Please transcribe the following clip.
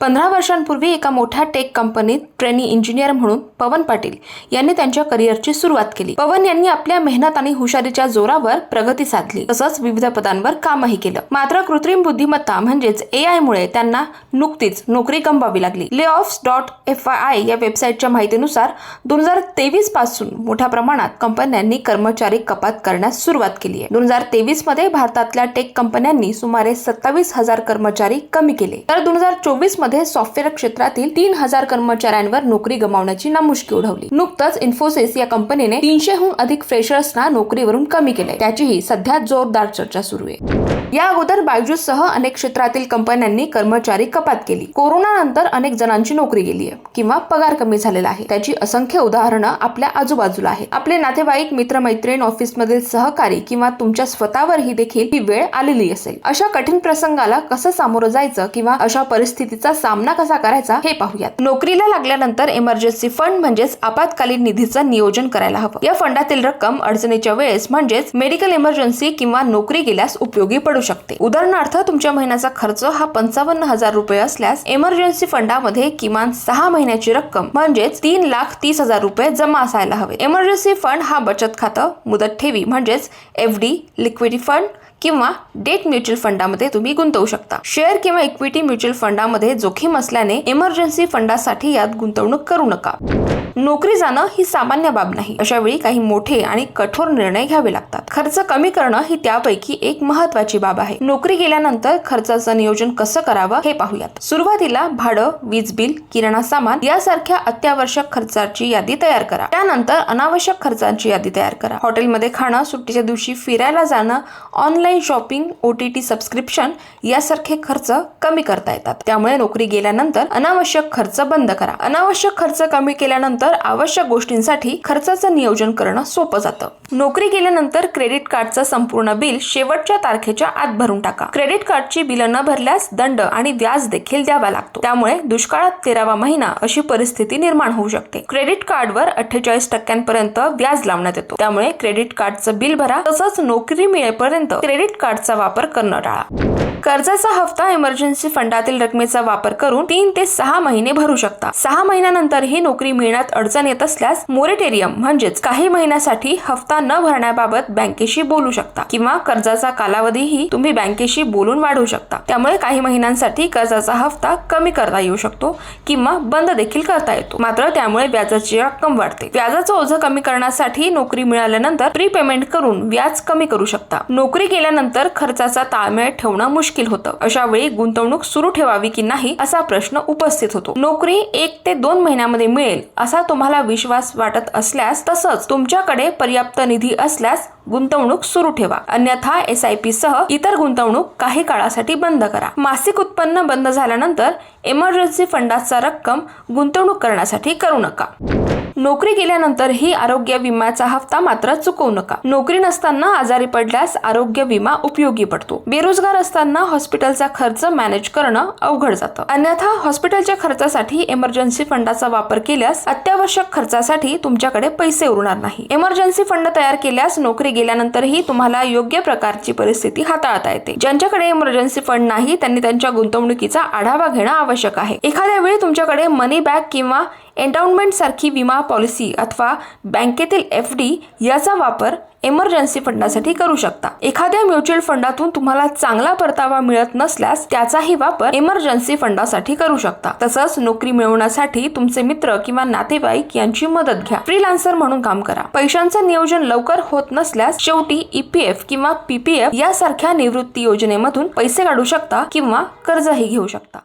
पंधरा वर्षांपूर्वी एका मोठ्या टेक कंपनीत ट्रेनी इंजिनियर म्हणून पवन पाटील यांनी त्यांच्या करिअरची सुरुवात केली. पवन यांनी आपल्या मेहनत आणि हुशारीच्या जोरावर प्रगती साधली. तसंच विविध पदांवर कामही केलं. मात्र कृत्रिम बुद्धिमत्ता म्हणजेच ए आय मुळे त्यांना नुकतीच नोकरी गमवावी लागली. Layoff dot F I I या वेबसाईटच्या माहितीनुसार दोन हजार तेवीसपासून मोठ्या प्रमाणात कंपन्यांनी कर्मचारी कपात करण्यास सुरुवात केली आहे. दोन हजार तेवीसमध्ये भारतातल्या टेक कंपन्यांनी सुमारे सत्तावीस हजार कर्मचारी कमी केले. तर दोन हजार चोवीसमध्ये सॉफ्टवेअर क्षेत्रातील तीन हजार कर्मचाऱ्यांवर नोकरी गमावण्याची नामुष्की उडवली. नुकतंच इन्फोसिस या कंपनीने तीनशेहून अधिक फ्रेशर्सना नोकरीवरून कमी केले. त्याचीही सध्या जोरदार चर्चा सुरू आहे. या अगोदर बायजूस सह अनेक क्षेत्रातील कंपन्यांनी कर्मचारी कपात केली. कोरोना नंतर अनेक जणांची नोकरी गेली आहे किंवा पगार कमी झालेला आहे. त्याची असंख्य उदाहरणं आपल्या आजूबाजूला आहेत. आपले नातेवाईक मित्रमैत्रीण ऑफिसमधील सहकारी किंवा तुमच्या स्वतःवरही देखील ही वेळ आलेली असेल. अशा कठीण प्रसंगाला कसं सामोरं जायचं किंवा अशा परिस्थितीचा सामना कसा करायचा हे पाहूयात. नोकरीला लागल्यानंतर इमर्जन्सी फंड म्हणजेच आपत्कालीन निधीचं नियोजन करायला हवं. या फंडातील रक्कम अडचणीच्या वेळेस म्हणजेच मेडिकल इमर्जन्सी किंवा नोकरी गेल्यास उपयोगी पडू शकते. उदाहरणार्थ तुमच्या महिन्याचा खर्च हा पंचावन्न हजार रुपये असल्यास इमर्जन्सी फंडामध्ये किमान सहा महिन्याची रक्कम म्हणजेच तीन लाख तीस हजार रुपये जमा असायला हवे. इमर्जन्सी फंड हा बचत खातं मुदत ठेवी म्हणजेच एफ डी लिक्विडी फंड किंवा डेट म्युच्युअल फंडामध्ये तुम्ही गुंतवू शकता. शेअर किंवा इक्विटी म्युच्युअल फंडामध्ये जोखीम असल्याने इमर्जन्सी फंडासाठी यात गुंतवणूक करू नका. नोकरी जाणं ही सामान्य बाब नाही. अशा वेळी काही मोठे आणि कठोर निर्णय घ्यावे लागतात. खर्च कमी करणं ही त्यापैकी एक महत्वाची बाब आहे. नोकरी गेल्यानंतर खर्चाचं नियोजन कसं करावं हे पाहूयात. सुरुवातीला भाडं वीज बिल किराणा सामान यासारख्या अत्यावश्यक खर्चाची यादी तयार करा. त्यानंतर अनावश्यक खर्चांची यादी तयार करा. हॉटेलमध्ये खाणं सुट्टीच्या दिवशी फिरायला जाणं online shopping O T T subscription यासारखे खर्च कमी करता येतात. त्यामुळे नोकरी गेल्यानंतर अनावश्यक खर्च बंद करा. अनावश्यक खर्च कमी केल्यानंतर आवश्यक गोष्टींसाठी खर्चाचं नियोजन करणं सोपं जातं. नोकरी गेल्यानंतर क्रेडिट कार्डचं संपूर्ण बिल शेवटच्या तारखेच्या आत भरून टाका. क्रेडिट कार्डची बिलं न भरल्यास दंड आणि व्याज देखील द्यावा लागतो. त्यामुळे दुष्काळात तेरावा महिना अशी परिस्थिती निर्माण होऊ शकते. क्रेडिट कार्डवर अठ्ठेचाळीस टक्क्यांपर्यंत व्याज लावण्यात येतो. त्यामुळे क्रेडिट कार्डचं बिल भरा. तसंच नोकरी मिळेपर्यंत क्रेडिट कार्डचा वापर करणं टाळा. कर्जाचा हप्ता इमर्जन्सी फंडातील रकमेचा वापर करून तीन ते सहा महिने भरू शकता. सहा महिन्यानंतर ही नोकरी मिळण्यात अडचण येत असल्यास मोरेटेरियम म्हणजेच काही महिन्यासाठी हप्ता न भरण्याबाबत बँकेशी बोलू शकता किंवा कर्जाचा कालावधीही तुम्ही बँकेशी बोलून वाढवू शकता. त्यामुळे काही महिन्यांसाठी कर्जाचा हप्ता कमी करता येऊ शकतो किंवा बंद देखील करता येतो. मात्र त्यामुळे व्याजाची रक्कम वाढते. व्याजाचं ओझं कमी करण्यासाठी नोकरी मिळाल्यानंतर प्रीपेमेंट करून व्याज कमी करू शकता. नोकरी गेल्यानंतर खर्चाचा ताळमेळ ठेवणं मुश्किल होतं. अशा वेळी गुंतवणूक सुरू ठेवावी की नाही असा प्रश्न उपस्थित होतो. नोकरी एक ते दोन महिन्यामध्ये मिळेल असा तुम्हाला विश्वास वाटत असल्यास तसंच तुमच्याकडे पर्याप्त निधी असल्यास गुंतवणूक सुरू ठेवा. अन्यथा एस आय पी सह इतर गुंतवणूक काही काळासाठी बंद करा. मासिक उत्पन्न बंद झाल्यानंतर इमर्जन्सी फंडाचा रक्कम गुंतवणूक करण्यासाठी करू नका. नोकरी गेल्यानंतर ही आरोग्य विम्याचा हप्ता मात्र चुकवू नका. नोकरी नसताना आजारी पडल्यास आरोग्य विमा उपयोगी पडतो. बेरोजगार असताना हॉस्पिटलचा खर्च मॅनेज करणं अवघड जातं. अन्यथा हॉस्पिटलच्या खर्चासाठी इमर्जन्सी फंडाचा वापर केल्यास अत्यावश्यक खर्चासाठी तुमच्याकडे पैसे उरणार नाही. इमर्जन्सी फंड तयार केल्यास नोकरी गेल्यानंतरही तुम्हाला योग्य प्रकारची परिस्थिती हाताळता येते. ज्यांच्याकडे इमर्जन्सी फंड नाही त्यांनी त्यांच्या गुंतवणुकीचा आढावा घेणं आवश्यक आहे. एखाद्या वेळी तुमच्याकडे मनी बॅक किंवा एन्डाउनमेंटसारखी विमा पॉलिसी अथवा बँकेतील एफ डी याचा वापर एमर्जन्सी फंडासाठी करू शकता. एखाद्या म्युच्युअल फंडातून तुम्हाला चांगला परतावा मिळत नसल्यास त्याचाही वापर इमर्जन्सी फंडासाठी करू शकता. तसंच नोकरी मिळवण्यासाठी तुमचे मित्र किंवा नातेवाईक यांची मदत घ्या. फ्रीलान्सर म्हणून काम करा. पैशांचं नियोजन लवकर होत नसल्यास शेवटी ईपीएफ किंवा पीपीएफ यासारख्या निवृत्ती योजनेमधून पैसे काढू शकता किंवा कर्जही घेऊ शकता.